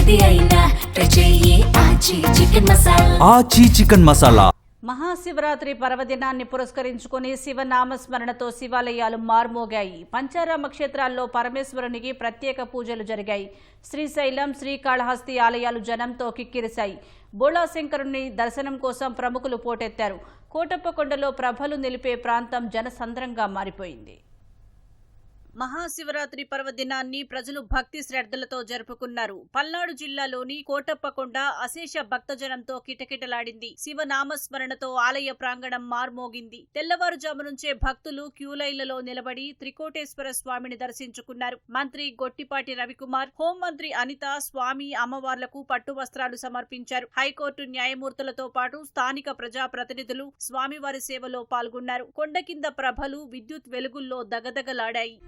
ఏది అయినా ట్రై చెయ్యి ఆచి చికెన్ మసాలా. ఆచి చికెన్ మసాలా. మహాశివరాత్రి పర్వదినాన్ని పురస్కరించుకుని శివనామస్మరణతో శివాలయాలు మార్మోగాయి. పంచారామ క్షేత్రాల్లో పరమేశ్వరునికి ప్రత్యేక పూజలు జరిగాయి. శ్రీశైలం శ్రీకాళహస్తి ఆలయాలు జనంతో కిక్కిరిశాయి. బోళాశంకరుని దర్శనం కోసం ప్రముఖులు పోటెత్తారు. కోటప్పకొండలో ప్రభలు నిలిపే ప్రాంతం జనసంద్రంగా మారిపోయింది. మహాశివరాత్రి పర్వదినాన్ని ప్రజలు భక్తి శ్రద్ధలతో జరుపుకున్నారు. పల్నాడు జిల్లాలోని కోటప్పకొండ అశేష భక్తజనంతో కిటకిటలాడింది. శివనామస్మరణతో ఆలయ ప్రాంగణం మార్మోగింది. తెల్లవారుజాము నుంచే భక్తులు క్యూలైన్లలో నిలబడి త్రికోటేశ్వర స్వామిని దర్శించుకున్నారు. మంత్రి గొట్టిపాటి రవికుమార్ హోంమంత్రి అనిత స్వామి అమ్మవార్లకు పట్టు వస్త్రాలు సమర్పించారు. హైకోర్టు న్యాయమూర్తులతో పాటు స్థానిక ప్రజాప్రతినిధులు స్వామివారి సేవలో పాల్గొన్నారు. కొండ కింద ప్రభలు విద్యుత్ వెలుగుల్లో దగదగలాడాయి.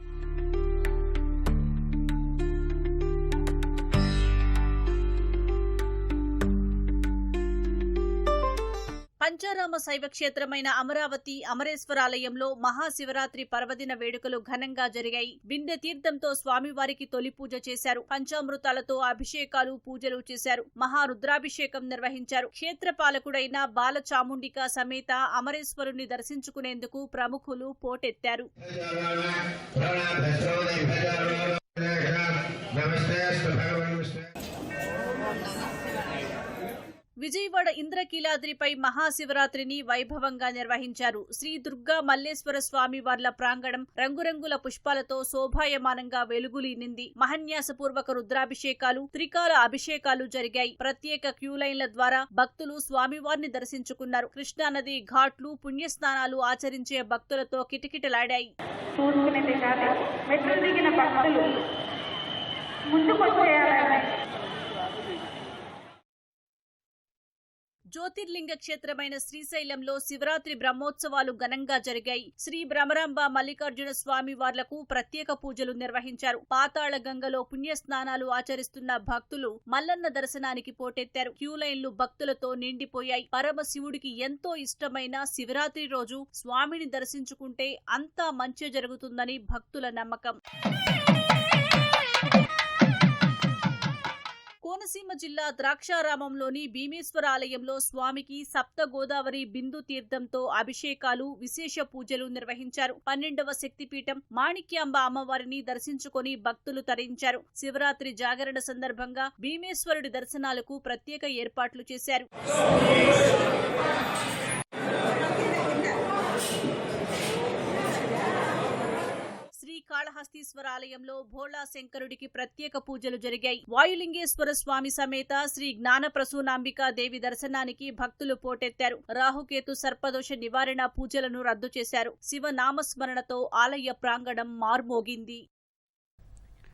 పంచారామ శైవ క్షేత్రమైన అమరావతి అమరేశ్వరాలయంలో మహాశివరాత్రి పర్వదిన వేడుకలు ఘనంగా జరిగాయి. బిందె తీర్థంతో స్వామివారికి తొలి పూజ చేశారు. పంచామృతాలతో అభిషేకాలు పూజలు చేశారు. మహారుద్రాభిషేకం నిర్వహించారు. క్షేత్రపాలకుడైన బాలచాముండిక సమేత అమరేశ్వరుని దర్శించుకునేందుకు ప్రముఖులు పోటెత్తారు. విజయవాడ ఇంద్రకీలాద్రిపై మహాశివరాత్రిని వైభవంగా నిర్వహించారు. శ్రీ దుర్గా మల్లేశ్వర స్వామి వార్ల ప్రాంగణం రంగురంగుల పుష్పాలతో శోభాయమానంగా వెలుగులీనింది మహన్యాసపూర్వక రుద్రాభిషేకాలు త్రికాల అభిషేకాలు జరిగాయి. ప్రత్యేక క్యూలైన్ల ద్వారా భక్తులు స్వామివారిని దర్శించుకున్నారు. కృష్ణానది ఘాట్లు పుణ్యస్నానాలు ఆచరించే భక్తులతో కిటకిటలాడాయి. ముందుకొచ్చేయాలని జ్యోతిర్లింగ క్షేత్రమైన శ్రీశైలంలో శివరాత్రి బ్రహ్మోత్సవాలు ఘనంగా జరిగాయి. శ్రీ భ్రమరాంబ మల్లికార్జున స్వామి వార్లకు ప్రత్యేక పూజలు నిర్వహించారు. పాతాళ గంగలో పుణ్యస్నానాలు ఆచరిస్తున్న భక్తులు మల్లన్న దర్శనానికి పోటెత్తారు. క్యూలైన్లు భక్తులతో నిండిపోయాయి. పరమశివుడికి ఎంతో ఇష్టమైన శివరాత్రి రోజు స్వామిని దర్శించుకుంటే అంతా మంచి జరుగుతుందని భక్తుల నమ్మకం. కోనసీమ జిల్లా ద్రాక్షారామంలోని భీమేశ్వర ఆలయంలో స్వామికి సప్త గోదావరి బిందు తీర్థంతో అభిషేకాలు విశేష పూజలు నిర్వహించారు. పన్నెండవ శక్తిపీఠం మాణిక్యాంబ అమ్మవారిని దర్శించుకొని భక్తులు తరించారు. శివరాత్రి జాగరణ సందర్భంగా భీమేశ్వరుడి దర్శనాలకు ప్రత్యేక ఏర్పాట్లు చేశారు. కాళహస్తీశ్వర ఆలయంలో భోళా శంకరుడికి ప్రత్యేక పూజలు జరిగాయి. వాయులింగేశ్వర స్వామి సమేత శ్రీ జ్ఞాన ప్రసూనాంబికా దేవి దర్శనానికి భక్తులు పోటెత్తారు. రాహుకేతు సర్పదోష నివారణ పూజలను రద్దు చేశారు. శివ నామస్మరణతో ఆలయ ప్రాంగణం మార్మోగింది.